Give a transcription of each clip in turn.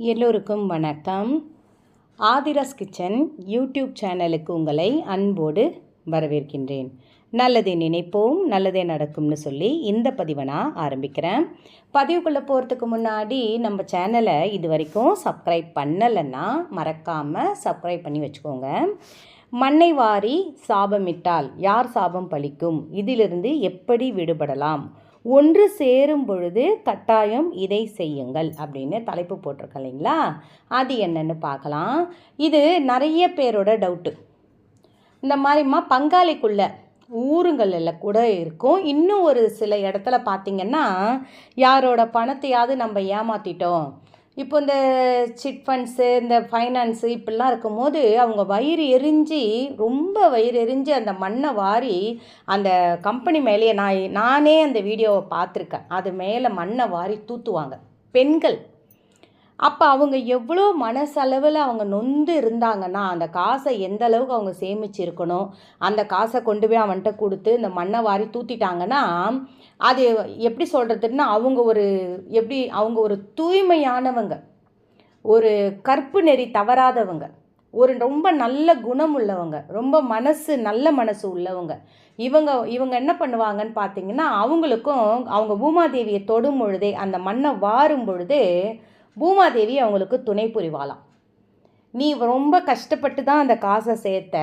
எல்லோருக்கும் வணக்கம். Aadhira's kitchen YouTube சேனலுக்கு உங்களை அன்போடு வரவேற்கின்றேன். நல்லதே நினைப்போம் நல்லதே நடக்கும்னு சொல்லி இந்த பதிவை நான் ஆரம்பிக்கிறேன். பதிவுக்குள்ளே போகிறதுக்கு முன்னாடி நம்ம சேனலை இது வரைக்கும் சப்ஸ்கிரைப் பண்ணலைன்னா மறக்காமல் சப்ஸ்கிரைப் பண்ணி வச்சுக்கோங்க. மண்ணை வாரி சாபமிட்டால் யார் சாபம் பலிக்கும் இதிலிருந்து எப்படி விடுபடலாம்? ஒன்று சேரும் பொழுது கட்டாயம் இதை செய்யுங்கள் அப்படின்னு தலைப்பு போட்டிருக்கேன் இல்லைங்களா? அது என்னன்னு பார்க்கலாம். இது நிறைய பேரோட டவுட்டு இந்த மாதிரிம்மா பங்காளிக்குள்ள ஊருங்களில் கூட இருக்கும். இன்னும் ஒரு சில இடத்துல பார்த்திங்கன்னா யாரோட பணத்தையாவது நம்ம ஏமாற்றிட்டோம் இப்போ இந்த சிட் ஃபண்ட்ஸு இந்த ஃபைனான்ஸு இப்படிலாம் இருக்கும்போது அவங்க வயிறு எரிஞ்சு ரொம்ப வயிறு எரிஞ்சு அந்த மண்ணை வாரி அந்த கம்பெனி மேலேயே நான் நானே அந்த வீடியோவை பார்த்துருக்கேன். அது மேலே மண்ணை வாரி தூத்துவாங்க. பெண்கள். அப்போ அவங்க எவ்வளோ மனசளவில் அவங்க நொந்து இருந்தாங்கன்னா அந்த காசை எந்த அளவுக்கு அவங்க சேமிச்சு இருக்கணும் அந்த காசை கொண்டு போய் அவன்கிட்ட கொடுத்து இந்த மண்ணை வாரி தூத்திட்டாங்கன்னா அது எப்படி சொல்கிறதுன்னா அவங்க ஒரு எப்படி அவங்க ஒரு தூய்மையானவங்க. ஒரு கற்பு நெறி தவறாதவங்க. ஒரு ரொம்ப நல்ல குணம் உள்ளவங்க. ரொம்ப மனசு நல்ல மனசு உள்ளவங்க. இவங்க இவங்க என்ன பண்ணுவாங்கன்னு பார்த்தீங்கன்னா அவங்களுக்கும் அவங்க பூமாதேவியை தொடும் பொழுதே அந்த மண்ணை வாரும் பொழுதே பூமாதேவி அவங்களுக்கு துணை புரிவாளாம். நீ ரொம்ப கஷ்டப்பட்டு தான் அந்த காசை சேர்த்த.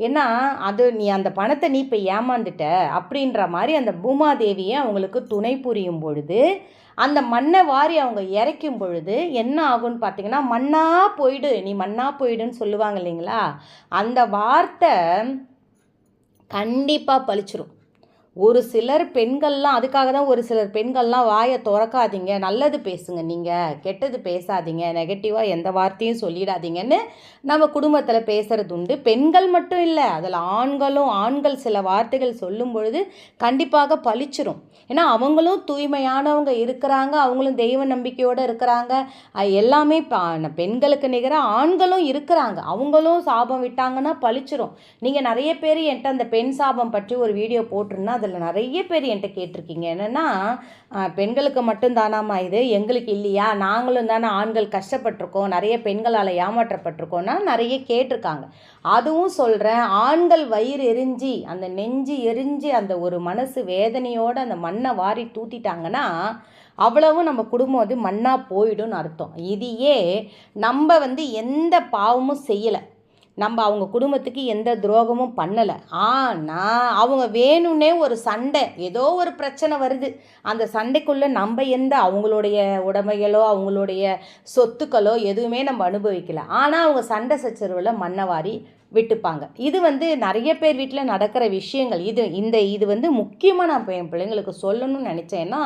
ஏன்னா அது நீ அந்த பணத்தை நீ இப்போ ஏமாந்துட்ட. அப்படின்ற மாதிரி அந்த பூமாதேவியை அவங்களுக்கு துணை புரியும் பொழுது அந்த மண்ணை வாரி அவங்க இறைக்கும் பொழுது என்ன ஆகும்னு பார்த்தீங்கன்னா மண்ணா போயிடு நீ மண்ணா போயிடுன்னு சொல்லுவாங்க இல்லைங்களா? அந்த வார்த்தை கண்டிப்பாக பழிச்சிரும். ஒரு சிலர் பெண்கள்லாம் அதுக்காக தான் ஒரு சிலர் பெண்கள்லாம் வாயை திறக்காதீங்க. நல்லது பேசுங்க நீங்கள் கெட்டது பேசாதீங்க. நெகட்டிவாக எந்த வார்த்தையும் சொல்லிடாதீங்கன்னு நம்ம குடும்பத்தில் பேசுகிறது உண்டு. பெண்கள் மட்டும் இல்லை அதில் ஆண்களும் ஆண்கள் சில வார்த்தைகள் சொல்லும் பொழுது கண்டிப்பாக பழிச்சிரும். ஏன்னா அவங்களும் தூய்மையானவங்க இருக்கிறாங்க அவங்களும் தெய்வ நம்பிக்கையோடு இருக்கிறாங்க. எல்லாமே பெண்களுக்கு நிகராக ஆண்களும் இருக்கிறாங்க. அவங்களும் சாபம் விட்டாங்கன்னா பழிச்சிரும். நீங்கள் நிறைய பேர் என்கிட்ட அந்த பெண் சாபம் பற்றி ஒரு வீடியோ போட்டிருந்தா அதில் நிறைய பேர் என்கிட்ட கேட்டிருக்கீங்க. என்னென்னா பெண்களுக்கு மட்டும்தானாமா இது எங்களுக்கு இல்லையா? நாங்களும் தானே ஆண்கள் கஷ்டப்பட்டிருக்கோம். நிறைய பெண்களால் ஏமாற்றப்பட்டிருக்கோன்னா நிறைய கேட்டிருக்காங்க. அதுவும் சொல்கிறேன் ஆண்கள் வயிறு எரிஞ்சு அந்த நெஞ்சு எரிஞ்சு அந்த ஒரு மனசு வேதனையோடு அந்த மண்ணை வாரி தூத்திட்டாங்கன்னா அவ்வளவும் நம்ம குடும்பம் வந்து மண்ணாக போயிடும்னு அர்த்தம். இதையே நம்ம வந்து எந்த பாவமும் செய்யலை. நம்ம அவங்க குடும்பத்துக்கு எந்த துரோகமும் பண்ணலை. ஆனால் அவங்க வேணும்னே ஒரு சண்டை ஏதோ ஒரு பிரச்சனை வருது. அந்த சண்டைக்குள்ளே நம்ம எந்த அவங்களுடைய உடமைகளோ அவங்களுடைய சொத்துக்களோ எதுவுமே நம்ம அனுபவிக்கல. ஆனால் அவங்க சண்டை சச்சரவில் மண்ணவாரி விட்டுப்பாங்க. இது வந்து நிறைய பேர் வீட்டில் நடக்கிற விஷயங்கள். இது இந்த இது வந்து முக்கியமாக நான் என் பிள்ளைங்களுக்கு சொல்லணும்னு நினச்சேன்னா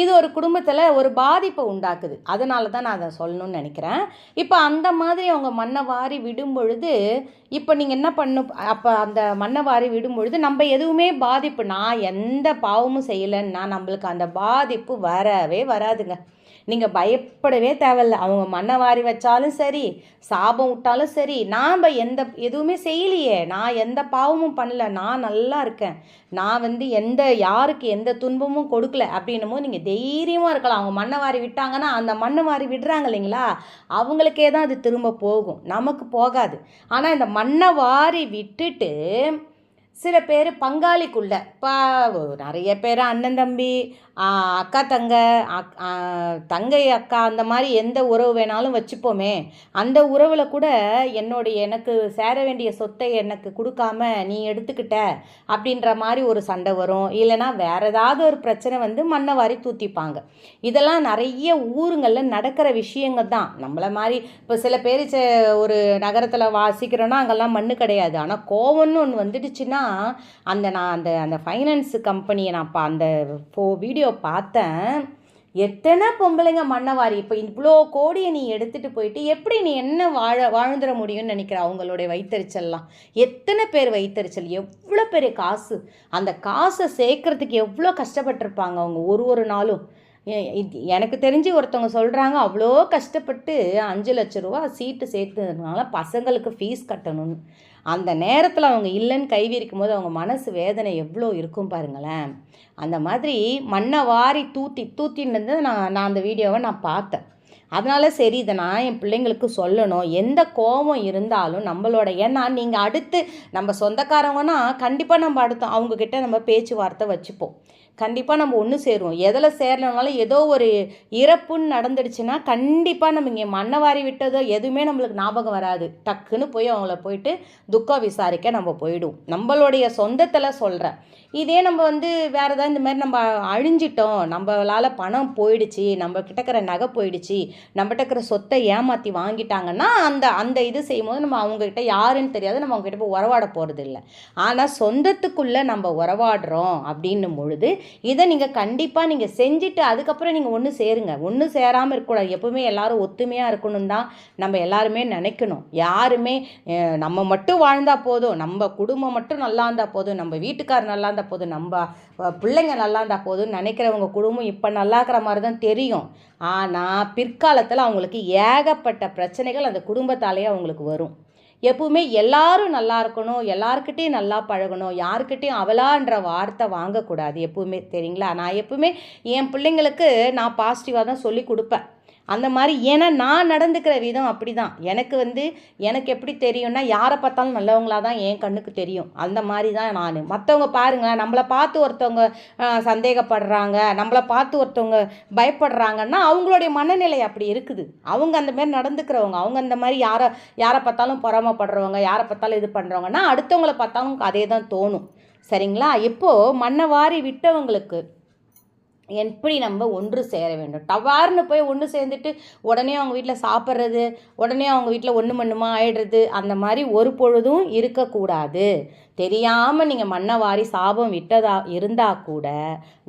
இது ஒரு குடும்பத்தில் ஒரு பாதிப்பை உண்டாக்குது. அதனால தான் நான் அதை சொல்லணும்னு நினைக்கிறேன். இப்போ அந்த மாதிரி அவங்க மண்ணை வாரி விடும் பொழுது இப்போ நீங்கள் என்ன பண்ணும் அப்போ அந்த மண்ணை வாரி விடும் பொழுது நம்ம எதுவுமே பாதிப்பு நான் எந்த பாவமும் செய்யலைன்னா நம்மளுக்கு அந்த பாதிப்பு வரவே வராதுங்க. நீங்கள் பயப்படவே தேவையில்ல. அவங்க மண்ணை வாரி வச்சாலும் சரி சாபம் விட்டாலும் சரி நாம் எந்த எதுவுமே செய்யலையே. நான் எந்த பாவமும் பண்ணல. நான் நல்லா இருக்கேன். நான் வந்து எந்த யாருக்கு எந்த துன்பமும் கொடுக்கல அப்படின்னும் நீங்கள் தைரியமாக இருக்கலாம். அவங்க மண்ணை வாரி விட்டாங்கன்னா அந்த மண்ணை வாரி விடுறாங்க இல்லைங்களா? அவங்களுக்கே தான் அது திரும்ப போகும். நமக்கு போகாது. ஆனால் இந்த மண்ணை வாரி விட்டுட்டு சில பேர் பங்காளிக்குள்ள. இப்போ நிறைய பேர் அண்ணன் தம்பி அக்கா தங்க தங்கை அக்கா அந்த மாதிரி எந்த உறவு வேணாலும் வச்சுப்போமே. அந்த உறவில் கூட என்னுடைய எனக்கு சேர வேண்டிய சொத்தை எனக்கு கொடுக்காம நீ எடுத்துக்கிட்ட அப்படின்ற மாதிரி ஒரு சண்டை வரும். இல்லைனா வேறு ஏதாவது ஒரு பிரச்சனை வந்து மண்ணை வாரி தூத்திப்பாங்க. இதெல்லாம் நிறைய ஊருங்களில் நடக்கிற விஷயங்கள் தான். நம்மளை மாதிரி இப்போ சில பேர் ஒரு நகரத்தில் வாசிக்கிறோன்னா அங்கெல்லாம் மண்ணு கிடையாது. ஆனால் கோவம்னு ஒன்று வந்துடுச்சுன்னா அந்த நான் அந்த அந்த ஃபைனான்ஸ் கம்பெனியை நான் பா அந்த ஃபோ வீடியோ பார்த்தேன். எத்தனை பொம்பளைங்க மன்னவாரி இப்போ இவ்வளோ கோடியை நீ எடுத்துகிட்டு போயிட்டு எப்படி நீ என்ன வாழ வாழ்ந்துட முடியும்னு நினைக்கிற அவங்களுடைய வைத்தறிச்சல்லாம்? எத்தனை பேர் வைத்தறிச்சல்? எவ்வளோ பெரிய காசு? அந்த காசை சேர்க்கறதுக்கு எவ்வளோ கஷ்டப்பட்டிருப்பாங்க அவங்க ஒரு ஒரு நாளும்? எனக்கு தெரிஞ்சு ஒருத்தவங்க சொல்கிறாங்க அவ்வளோ கஷ்டப்பட்டு அஞ்சு லட்ச ரூபா சீட்டு சேர்த்ததுனால பசங்களுக்கு ஃபீஸ் கட்டணும்னு. அந்த நேரத்தில் அவங்க இல்லைன்னு கைவிரிக்கும் போது அவங்க மனசு வேதனை எவ்வளோ இருக்கும் பாருங்களேன். அந்த மாதிரி மண்ணை வாரி தூத்தி தூத்தின்னு நான் நான் அந்த வீடியோவை நான் பார்த்தேன். அதனால சரி இதை நான் என் பிள்ளைங்களுக்கு சொல்லணும். எந்த கோபம் இருந்தாலும் நம்மளோட ஏன்னா நீங்கள் அடுத்து நம்ம சொந்தக்காரங்கன்னா கண்டிப்பாக நம்ம அடுத்தோம் அவங்கக்கிட்ட நம்ம பேச்சுவார்த்தை வச்சுப்போம். கண்டிப்பாக நம்ம ஒன்று சேருவோம். எதில் சேரலனாலும் ஏதோ ஒரு இறப்புன்னு நடந்துடுச்சுன்னா கண்டிப்பாக நம்ம இங்கே மண்ணை வாரி விட்டதோ எதுவுமே நம்மளுக்கு ஞாபகம் வராது. டக்குன்னு போய் அவங்கள போயிட்டு துக்கம் விசாரிக்க நம்ம போயிடுவோம். நம்மளுடைய சொந்தத்தில் சொல்கிறேன் இதே நம்ம வந்து வேறு ஏதாவது இந்த மாதிரி நம்ம அழிஞ்சிட்டோம். நம்மளால் பணம் போயிடுச்சு. நம்ம இருக்கிற நகை போயிடுச்சு. நம்மகிட்ட இருக்கிற சொத்தை ஏமாற்றி வாங்கிட்டாங்கன்னா அந்த அந்த இது செய்யும்போது நம்ம அவங்கக்கிட்ட யாருன்னு தெரியாது. நம்ம அவங்ககிட்ட போய் உறவாட போகிறது இல்லை ஆனால் சொந்தத்துக்குள்ளே நம்ம உறவாடுறோம் அப்படின்னும் பொழுது இதை நீங்கள் கண்டிப்பாக நீங்கள் செஞ்சுட்டு அதுக்கப்புறம் நீங்கள் ஒன்று சேருங்க. ஒன்று சேராமல் இருக்கக்கூடாது. எப்பவுமே எல்லாரும் ஒத்துமையாக இருக்கணும் தான் நம்ம எல்லாருமே நினைக்கணும். யாருமே நம்ம மட்டும் வாழ்ந்தால் போதும். நம்ம குடும்பம் மட்டும் நல்லா இருந்தால் போதும். நம்ம வீட்டுக்கார் நல்லா இருந்தால் போதும். நம்ம பிள்ளைங்க நல்லா இருந்தால் போதும்னு நினைக்கிறவங்க குடும்பம் இப்போ நல்லா இருக்கிற மாதிரி தான் தெரியும். ஆனால் பிற்காலத்தில் அவங்களுக்கு ஏகப்பட்ட பிரச்சனைகள் அந்த குடும்பத்தாலேயே அவங்களுக்கு வரும். எப்பவுமே எல்லாரும் நல்லா இருக்கணும் எல்லாருக்கிட்டையும் நல்லா பழகணும் யாருக்கிட்டையும் அவளான்ற வார்த்தை வாங்கக்கூடாது எப்பவுமே தெரியுங்களா நான் எப்பவுமே என் பிள்ளைங்களுக்கு நான் பாசிட்டிவாக தான் சொல்லி கொடுப்பேன். அந்த மாதிரி ஏன்னா நான் நடந்துக்கிற விதம் அப்படி தான் எனக்கு வந்து எனக்கு எப்படி தெரியும்னா யாரை பார்த்தாலும் நல்லவங்களா தான் என் கண்ணுக்கு தெரியும். அந்த மாதிரி தான் நான். மற்றவங்க பாருங்களேன் நம்மளை பார்த்து ஒருத்தவங்க சந்தேகப்படுறாங்க நம்மளை பார்த்து ஒருத்தவங்க பயப்படுறாங்கன்னா அவங்களுடைய மனநிலை அப்படி இருக்குது. அவங்க அந்த மாதிரி நடந்துக்கிறவங்க அவங்க அந்த மாதிரி யாரை யாரை பார்த்தாலும் பொறாமப்படுறவங்க யாரை பார்த்தாலும் இது பண்ணுறவங்கன்னா அடுத்தவங்களை பார்த்தாலும் அதே தான் தோணும். சரிங்களா? இப்போது மண்ணை வாரி விட்டவங்களுக்கு எப்படி நம்ம ஒன்று சேர வேண்டும்? டவார்னு போய் ஒன்று சேர்ந்துட்டு உடனே அவங்க வீட்டில் சாப்பிட்றது உடனே அவங்க வீட்டில் ஒன்று மண்ணுமா ஆயிடுறது அந்த மாதிரி ஒரு பொழுதும் இருக்கக்கூடாது. தெரியாமல் நீங்கள் மண்ணை வாரி சாபம் விட்டதா இருந்தால் கூட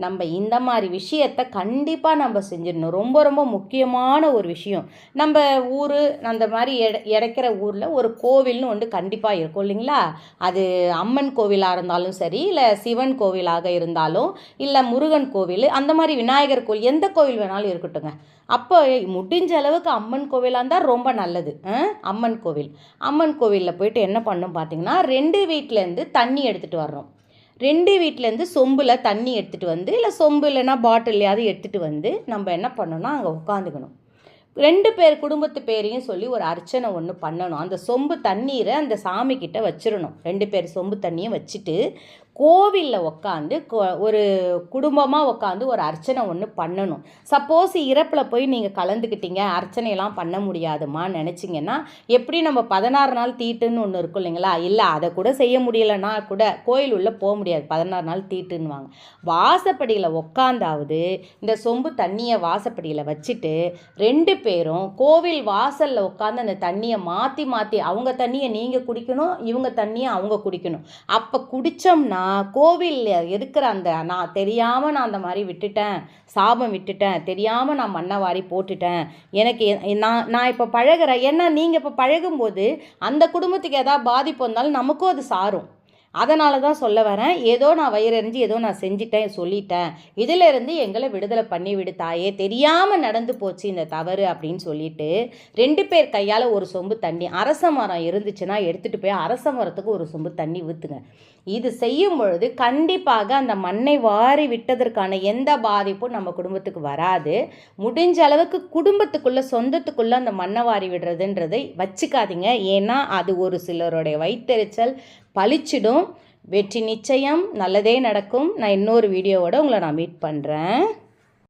நம்ம இந்த மாதிரி விஷயத்த கண்டிப்பாக நம்ம செஞ்சிடணும். ரொம்ப ரொம்ப முக்கியமான ஒரு விஷயம். நம்ம ஊர் அந்த மாதிரி எட இடைக்கிற ஊரில் ஒரு கோவில்னு ஒன்று கண்டிப்பாக இருக்கும் இல்லைங்களா? அது அம்மன் கோவிலாக இருந்தாலும் சரி இல்லை சிவன் கோவிலாக இருந்தாலும் இல்லை முருகன் கோவில் அந்த அந்த மாதிரி விநாயகர் கோவில் எந்த கோவில் வேணாலும் இருக்கட்டுங்க அப்போ முடிஞ்ச அளவுக்கு அம்மன் கோவிலாக இருந்தால் ரொம்ப நல்லது. அம்மன் கோவில். அம்மன் கோவிலில் போயிட்டு என்ன பண்ணும் பார்த்தீங்கன்னா ரெண்டு வீட்டிலேருந்து தண்ணி எடுத்துகிட்டு வர்றோம். ரெண்டு வீட்டிலேருந்து சொம்பில் தண்ணி எடுத்துகிட்டு வந்து இல்லை சொம்பு இல்லைன்னா பாட்டில்லையாவது எடுத்துகிட்டு வந்து நம்ம என்ன பண்ணோன்னா அங்கே உட்காந்துக்கணும். ரெண்டு பேர் குடும்பத்து பேரையும் சொல்லி ஒரு அர்ச்சனை ஒன்று பண்ணணும். அந்த சொம்பு தண்ணீரை அந்த சாமி கிட்ட வச்சிடணும். ரெண்டு பேர் சொம்பு தண்ணியும் வச்சுட்டு கோவிலில் உக்காந்து கொ- ஒரு குடும்பமாக உட்காந்து ஒரு அர்ச்சனை ஒன்று பண்ணணும். சப்போஸ் இறப்பில் போய் நீங்கள் கலந்துக்கிட்டீங்க அர்ச்சனையெல்லாம் பண்ண முடியாதுமா நினச்சிங்கன்னா எப்படி நம்ம பதினாறு நாள் தீட்டுன்னு ஒன்று இருக்கும் இல்லைங்களா? இல்லை அதை கூட செய்ய முடியலைன்னா கூட கோயில் உள்ளே போக முடியாது. பதினாறு நாள் தீட்டுன்னுவாங்க. வாசப்படியில் உக்காந்தாவது இந்த சொம்பு தண்ணியை வாசப்படியில் வச்சுட்டு ரெண்டு பேரும் கோவில் வாசலில் உட்காந்து அந்த தண்ணியை மாற்றி மாற்றி அவங்க தண்ணியை நீங்கள் குடிக்கணும் இவங்க தண்ணியை அவங்க குடிக்கணும். அப்போ குடித்தோம்னா கோவிலில் இருக்கிற அந்த நான் தெரியாமல் நான் அந்த மாதிரி விட்டுட்டேன் சாபம் விட்டுட்டேன் தெரியாமல் நான் மண்ணை வாரி போட்டுட்டேன் எனக்கு நான் நான் இப்போ பழகுறேன். ஏன்னா நீங்கள் இப்போ பழகும்போது அந்த குடும்பத்துக்கு ஏதாவது பாதிப்பு வந்தாலும் நமக்கும் அது சாரும். அதனால தான் சொல்ல வரேன். ஏதோ நான் வயிறறிஞ்சு ஏதோ நான் செஞ்சிட்டேன் சொல்லிட்டேன். இதிலிருந்து எங்களை விடுதலை பண்ணி விடு தாயே. தெரியாமல் நடந்து போச்சு இந்த தவறு அப்படின்னு சொல்லிட்டு ரெண்டு பேர் கையால் ஒரு சொம்பு தண்ணி அரச மரம் இருந்துச்சுன்னா எடுத்துகிட்டு போய் அரச மரத்துக்கு ஒரு சொம்பு தண்ணி ஊற்றுங்க இது செய்யும் பொழுது கண்டிப்பாக அந்த மண்ணை வாரி விட்டதற்கான எந்த பாதிப்பும் நம்ம குடும்பத்துக்கு வராது. முடிஞ்ச அளவுக்கு குடும்பத்துக்குள்ளே சொந்தத்துக்குள்ளே அந்த மண்ணை வாரி விடுறதுன்றதை வச்சுக்காதீங்க. ஏன்னா அது ஒரு சிலருடைய வயிற்றெரிச்சல் பளிச்சிடும் வெற்றி நிச்சயம். நல்லதே நடக்கும். நான் இன்னொரு வீடியோவோட உங்களை நான் மீட் பண்ணுறேன்